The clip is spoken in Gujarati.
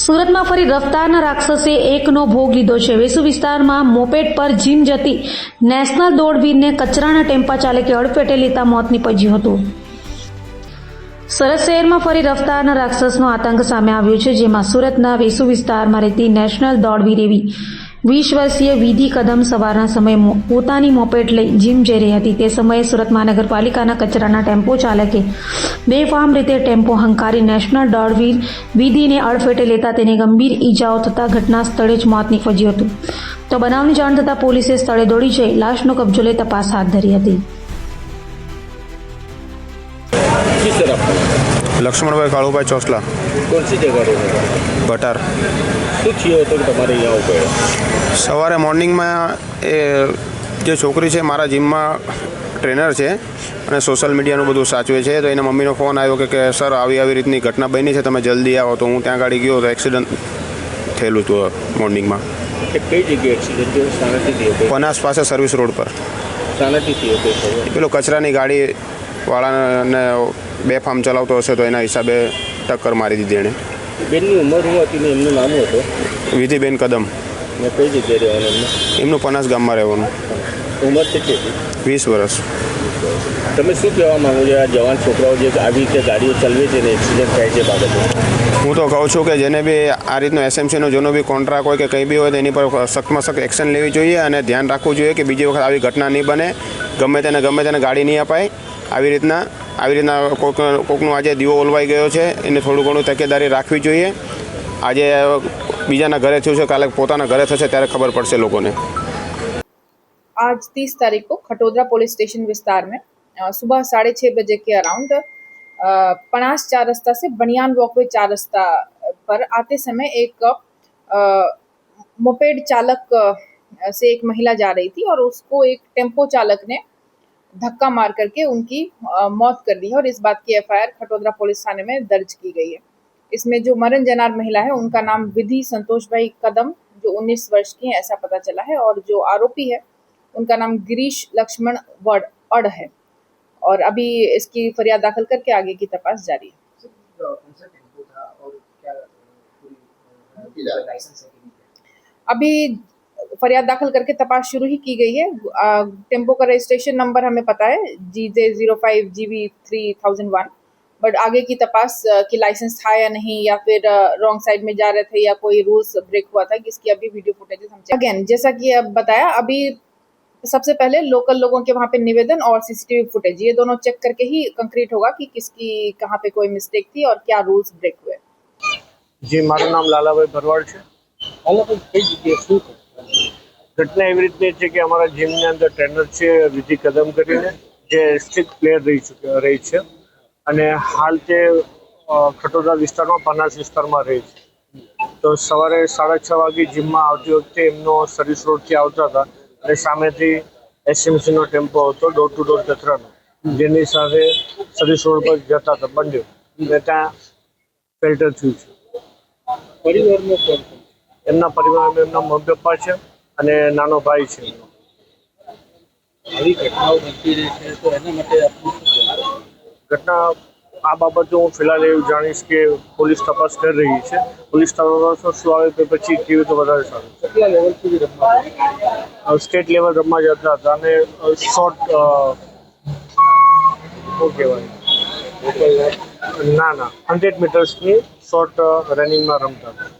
સુરતમાં ફરી રફતારના રાક્ષસે એકનો ભોગ લીધો છે. વેસુ વિસ્તારમાં મોપેડ પર જીમ જતી નેશનલ દોડવીરને કચરાના ટેમ્પા ચાલકે અડફેટે લેતા મોત નીપજ્યું હતું. સુરત શહેરમાં ફરી રફતારના રાક્ષસનો આતંક સામે આવ્યો છે, જેમાં સુરતના વેસુ વિસ્તારમાં રહેતી નેશનલ દોડવીર એવી વીસ વર્ષીય વિધિ કદમ સવારના સમયે પોતાની મોપેટ લઈ જીમ જઈ રહી હતી. તે સમયે સુરત મહાનગરપાલિકાના કચરાના ટેમ્પો ચાલકે બેફામ રીતે ટેમ્પો હંકારી નેશનલ દોડવીર વિધિને અડફેટે લેતા તેને ગંભીર ઈજાઓ થતા ઘટના સ્થળે જ મોત નીપજ્યું હતું. તો બનાવની જાણ થતાં પોલીસે સ્થળે દોડી જઈ લાશનો કબજો લઈ તપાસ હાથ ધરી હતી. લક્ષ્મણભાઈ કાળુભાઈ ચોસલા. કોણ સી જગ્યા ભટાર. થયો હતો તમારે સવારે મોર્નિંગમાં એ જે છોકરી છે મારા જીમમાં ટ્રેનર છે અને સોશિયલ મીડિયાનું બધું સાચવે છે તો એના મમ્મીનો ફોન આવ્યો કે કે સર આવી આવી રીતની ઘટના બની છે તમે જલ્દી આવો. તો હું ત્યાં ગાડી ગયો તો એક્સિડન્ટ થયેલું હતું મોર્નિંગમાં. કઈ જગ્યાએ એક્સિડન્ટ પનાસ પાસે સર્વિસ રોડ પર. પેલો કચરાની ગાડી વાળાને બેફામ ચલાવતો હશે તો એના હિસાબે ટક્કર મારી દીધી એણે. બેનની ઉંમર શું હતી ને એમનું નામ હતું? વિધિબેન કદમ. કઈ જગ્યાએ રહેવાનું એમનું? પનાસ ગામમાં રહેવાનું. ઉંમર કેટલી વીસ વર્ષ. તમે શું કહેવા માંગો છો? આ જવાન છોકરાઓ જે આવી રીતે ગાડીઓ ચલાવે છે ને એક્સિડન્ટ થાય છે બાબતે? હું તો કહું છું કે જેને બી આ રીતનો એસએમસીનો જેનો બી કોન્ટ્રાક્ટ હોય કે કંઈ બી હોય તો એની પર સખ્તમાં સખ્ત એક્શન લેવી જોઈએ અને ધ્યાન રાખવું જોઈએ કે બીજી વખત આવી ઘટના નહીં બને. ગમે તેને ગમે તેને ગાડી નહીં અપાય. આવી રીતના આવી રીતના કોઈક, કોઈકનું આજે દીવો ઓલવાઈ ગયો છે. એને થોડું ઘણું તકેદારી રાખવી જોઈએ. આજે બીજાના ઘરે થયું છે, કાલે પોતાના ઘરે થશે ત્યારે ખબર પડશે લોકોને. आज तीस तारीख को खटोदरा पुलिस स्टेशन विस्तार में सुबह साढ़े छः बजे के अराउंड पनास चार रास्ता से बनियान वॉकवे चार रास्ता पर आते समय एक मोपेड चालक से एक महिला जा रही थी और उसको एक टेंपो चालक ने धक्का मार करके उनकी मौत कर दी है और इस बात की एफआईआर खटोदरा पुलिस थाने में दर्ज की गई है। इसमें जो मरण जनार महिला है, उनका नाम विधि संतोष भाई कदम, जो 19 वर्ष की है, ऐसा पता चला है और जो आरोपी है उनका नाम गिरीश लक्ष्मण अड़ है। और अभी इसकी फरियाद दाखिल करके आगे की तपास जारी है? अभी फरियाद दाखिल करके तपास शुरू ही की गई है। टेंपो का रजिस्ट्रेशन नंबर हमें पता है G J zero five G B three thousand one but आगे की तपास कि लाइसेंस था या नहीं, या फिर रॉन्ग साइड में जा रहे थे या कोई रूल्स ब्रेक हुआ था, कि इसकी अभी वीडियो फुटेजेस हम अगेन जैसा कि अब बताया, अभी सबसे पहले लोकल लोगों के वहाँ पे निवेदन और सीसीटीवी फुटेज ये दोनों चेक करके ही कंक्रीट होगा कि किसकी कहाँ पे कोई मिस्टेक थी और क्या रूल्स ब्रेक हुए જી મારું નામ લાલાભાઈ ભરવાડ છે હાલ આપણે કઈ જગ્યાએ શું થયું ઘટના એવી રીતની છે કે અમારા જીમની અંદર ટ્રેનર છે વિધિ કદમ કરીને જે સ્ટ્રિક્ટ પ્લેયર રહી ચૂક્યા રહી છે અને હાલ તે અ, ખટોદરા વિસ્તારમાં પનાસ વિસ્તારમાં રહે છે તો સવારે સાડા છ વાગે જીમમાં આવતી વખતે એમનો સર્વિસ રોડથી આવતા હતા અને સામેથી એસએમસીનો ટેમ્પો હતો ડોર ટુ ડોર કચરાનો જેની સાથે સર્વિસ રોડ પર જતા હતા બંને અને ત્યાં ફિલ્ટર થયું છે. કોણ એમના પરિવારમાં એમના મમ્મી પપ્પા છે અને નાનો ભાઈ છે. એમનો. આવી ઘટનાઓ બનતી રહે છે તો એના માટે આપણે શું કહેવું? ઘટના આ બાબતે હું ફિલહાલ એવું જાણીશ કે પોલીસ તપાસ કરી રહી છે. પોલીસ તપાસમાં શું આવે તે પછી કેવી તો વધારે સારું લેવલ સ્ટેટ લેવલ રમવા જતા હતા અને શોર્ટ શું કહેવાય? ના ના હંડ્રેડ મીટર્સની શોર્ટ રનિંગમાં રમતા હતા.